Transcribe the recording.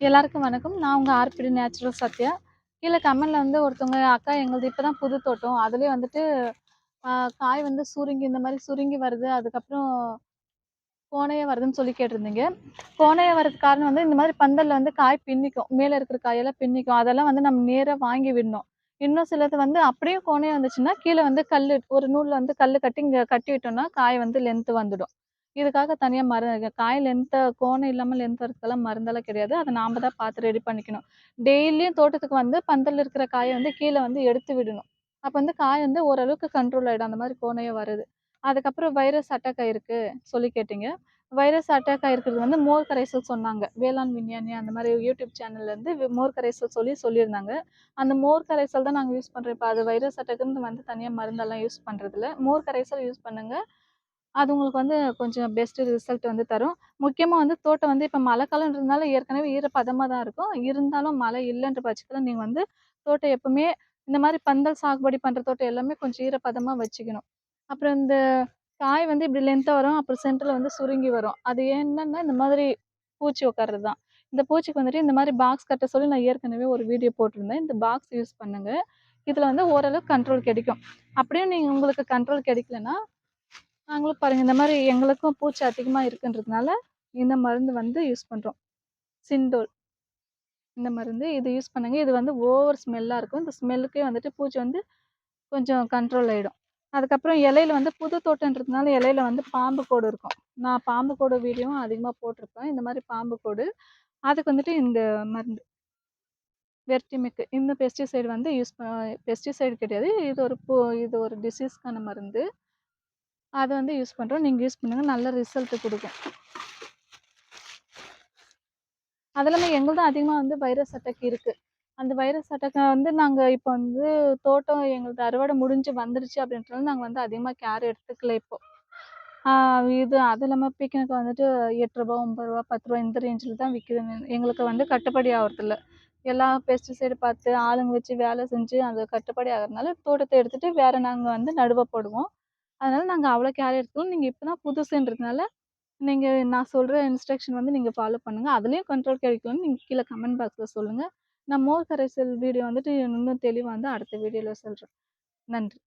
எல்லாருக்கும் வணக்கம். நான் உங்கள் ஆர்பிடி நேச்சுரல் சத்யா. கீழே கமெண்ட்ல வந்து ஒருத்தவங்க அக்கா எங்களுது இப்போ தான் புது தோட்டம். அதுலேயே வந்துட்டு காய் வந்து சுருங்கி இந்த மாதிரி சுருங்கி வருது. அதுக்கப்புறம் கோணையே வருதுன்னு சொல்லி கேட்டிருந்தீங்க. கோனையே வரதுக்கு காரணம் வந்து இந்த மாதிரி பந்தலில் வந்து காய் பின்னிக்கும். மேலே இருக்கிற காயெல்லாம் பின்னிக்கும். அதெல்லாம் வந்து நம்ம நேராக வாங்கி விடணும். இன்னும் சிலது வந்து அப்படியே கோணையே வந்துச்சுன்னா கீழே வந்து கல் ஒரு நூலில் வந்து கல் கட்டி இங்கே கட்டி விட்டோம்னா காய் வந்து லென்த்து வந்துடும். இதுக்காக தனியாக மரு காய் லென்த்தை கோணம் இல்லாமல் லென்த் வரதுக்கெல்லாம் மருந்தெல்லாம் கிடையாது. அதை நாம் தான் பார்த்து ரெடி பண்ணிக்கணும். டெய்லியும் தோட்டத்துக்கு வந்து பந்தல் இருக்கிற காயை வந்து கீழே வந்து எடுத்து விடணும். அப்போ வந்து காய் வந்து ஓரளவுக்கு கண்ட்ரோல் ஆகிடும் அந்த மாதிரி கோணையே வருது. அதுக்கப்புறம் வைரஸ் அட்டாக் ஆயிருக்கு சொல்லி கேட்டீங்க. வைரஸ் அட்டாக் ஆயிருக்கிறது வந்து மோர் கரைசல் சொன்னாங்க. வேளாண் விஞ்ஞானி அந்த மாதிரி யூடியூப் சேனல்லேருந்து வி- மோர் கரைசல் சொல்லி சொல்லியிருந்தாங்க. அந்த மோர் கரைசல் தான் நாங்கள் யூஸ் பண்ணுறோம் இப்போ அது வைரஸ் அட்டாக்குன்னு வந்து தனியாக மருந்தெல்லாம் யூஸ் பண்ணுறதில்ல மோர் கரைசல் யூஸ் பண்ணுங்கள் அது உங்களுக்கு வந்து கொஞ்சம் பெஸ்ட்டு ரிசல்ட் வந்து தரும். முக்கியமாக வந்து தோட்டம் வந்து இப்போ மழை காலம்ன்றதுனால ஏற்கனவே ஈரப்பதமாக தான் இருக்கும். இருந்தாலும் மழை இல்லைன்ற பட்சத்தில் நீங்கள் வந்து தோட்டம் எப்பவுமே இந்த மாதிரி பந்தல் சாகுபடி பண்ணுற தோட்டம் எல்லாமே கொஞ்சம் ஈரப்பதமாக வச்சுக்கணும். அப்புறம் இந்த காய் வந்து இப்படி லென்த்தாக வரும் அப்புறம் சென்டரில் வந்து சுருங்கி வரும். அது என்னன்னா இந்த மாதிரி பூச்சி உட்கார்றது தான். இந்த பூச்சிக்கு வந்துட்டு இந்த மாதிரி பாக்ஸ் கட்ட சொல்லி நான் ஏற்கனவே ஒரு வீடியோ போட்டிருந்தேன். இந்த பாக்ஸ் யூஸ் பண்ணுங்கள் இதில் வந்து ஓரளவுக்கு கண்ட்ரோல் கிடைக்கும். அப்படியும் நீங்கள் உங்களுக்கு கண்ட்ரோல் கிடைக்கலன்னா நாங்களும் பாருங்கள் இந்த மாதிரி எங்களுக்கும் பூச்சி அதிகமாக இருக்குன்றதுனால இந்த மருந்து வந்து யூஸ் பண்ணுறோம் சிண்டோல். இந்த மருந்து இது யூஸ் பண்ணுங்க. இது வந்து ஓவர் ஸ்மெல்லாக இருக்கும். இந்த ஸ்மெல்லுக்கே வந்துட்டு பூச்சி வந்து கொஞ்சம் கண்ட்ரோல் ஆகிடும் அதுக்கப்புறம் இலையில வந்து புது தோட்டன்றதுனால இலையில வந்து பாம்பு கோடு இருக்கும். நான் பாம்பு கோடு வீடியோவும் அதிகமாக போட்டிருப்பேன். இந்த மாதிரி பாம்பு கோடு. அதுக்கு வந்துட்டு இந்த மருந்து. வெர்டிமிக்கு. இந்த பெஸ்டிசைடு வந்து யூஸ் பெஸ்டிசைடு கிடையாது. இது ஒரு பூ இது ஒரு டிசீஸ்க்கான மருந்து. அதை வந்து யூஸ் பண்ணுறோம் நீங்கள் யூஸ் பண்ணுங்கள் நல்ல ரிசல்ட்டு கொடுக்கும். அது இல்லாமல் எங்களுதும் அதிகமாக வந்து வைரஸ் அட்டாக் இருக்குது அந்த வைரஸ் அட்டாக்கை வந்து நாங்கள் இப்போ வந்து தோட்டம் எங்களுக்கு அறுவடை முடிஞ்சு வந்துருச்சு அப்படின்றதுனால நாங்கள் வந்து அதிகமாக கேர் எடுத்துக்கல இப்போ. இது அது இல்லாமல் பீக்கனுக்கு வந்துட்டு எட்டு ரூபா ஒம்பது ரூபா பத்து ரூபா இந்த ரேஞ்சில் தான் விற்கிது எங்களுக்கு வந்து கட்டுப்படி ஆகிறதில்ல எல்லா பெஸ்டிசைடு பார்த்து ஆளுங்க வச்சு வேலை செஞ்சு அது கட்டுப்படி ஆகிறதுனால தோட்டத்தை எடுத்துகிட்டு வேறு நாங்கள் வந்து நடுவை போடுவோம். அதனால் நாங்கள் அவ்வளோ கேர் எடுத்துக்கணும் நீங்கள் இப்போ தான் புதுசுன்றதுனால நீங்கள் நான் சொல்கிற இன்ஸ்ட்ரக்ஷன் வந்து நீங்கள் ஃபாலோ பண்ணுங்கள் அதுலேயும் கண்ட்ரோல் கிடைக்கலன்னு நீங்கள் கீழே கமெண்ட் பாக்ஸில் சொல்லுங்கள் நான் மோர் கரைசல் வீடியோ வந்துட்டு இன்னும் தெளிவாக வந்து அடுத்த வீடியோவில் சொல்கிறேன் நன்றி.